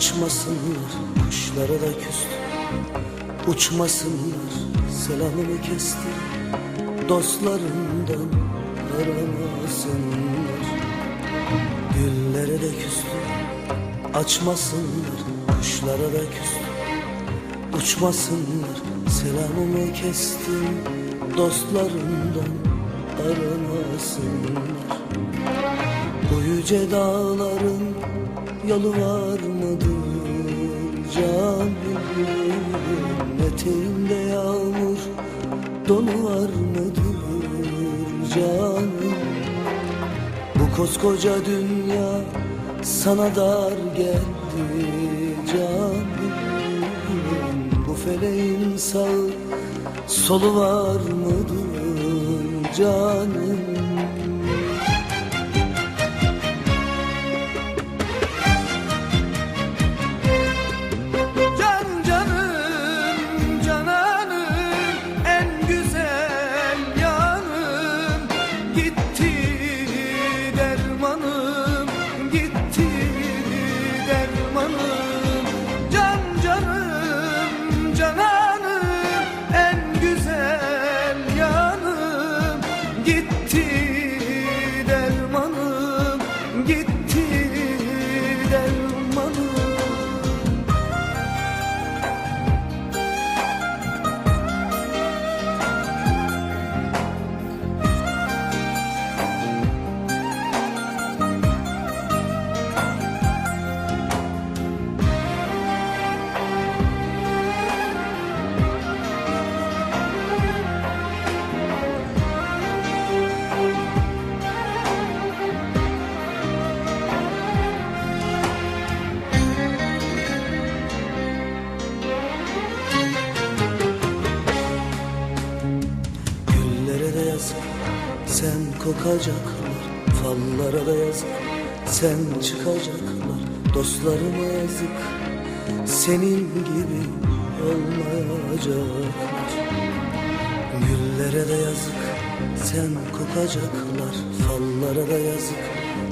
Açmasınlar Kuşlara da küstüm. Uçmasınlar Selamımı kestim. Dostlarımdan aramasınlar Güllere de küstüm. Açmasınlar Kuşlara da küstüm. Uçmasınlar Selamımı kestim. Dostlarımdan aramasınlar bu yüce dağların yolu var mıdır canım? Eteğinde yağmur dolu var mıdır canım? Bu koskoca dünya sana dar geldi canım. Bu feleğin sağı solu var mıdır canım? Yazık. Sen kokacaklar Fallara da yazık. Sen çıkacaklar Dostlarıma yazık. Senin gibi olmayacaklar. Güllere de yazık. Sen kokacaklar Fallara da yazık.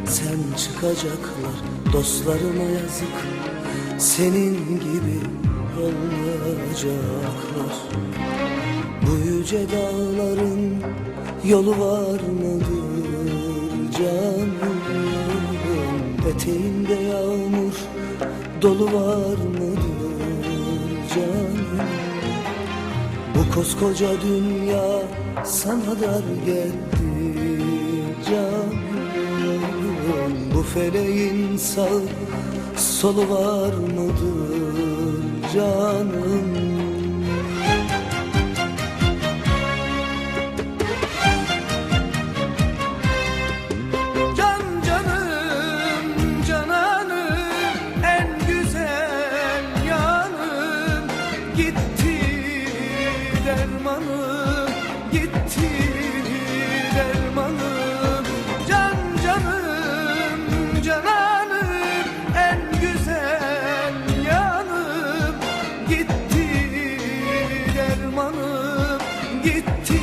Sen çıkacaklar Dostlarıma yazık. Senin gibi olmayacaklar bu yüce dağların yolu var mıdır canım? Eteğinde yağmur dolu var mıdır canım? Bu koskoca dünya sana dar geldi canım. Bu feleğin sağ solu var mıdır canım? gitti dermanım gitti dermanım can canım cananım en güzel yanım. Gitti dermanım gitti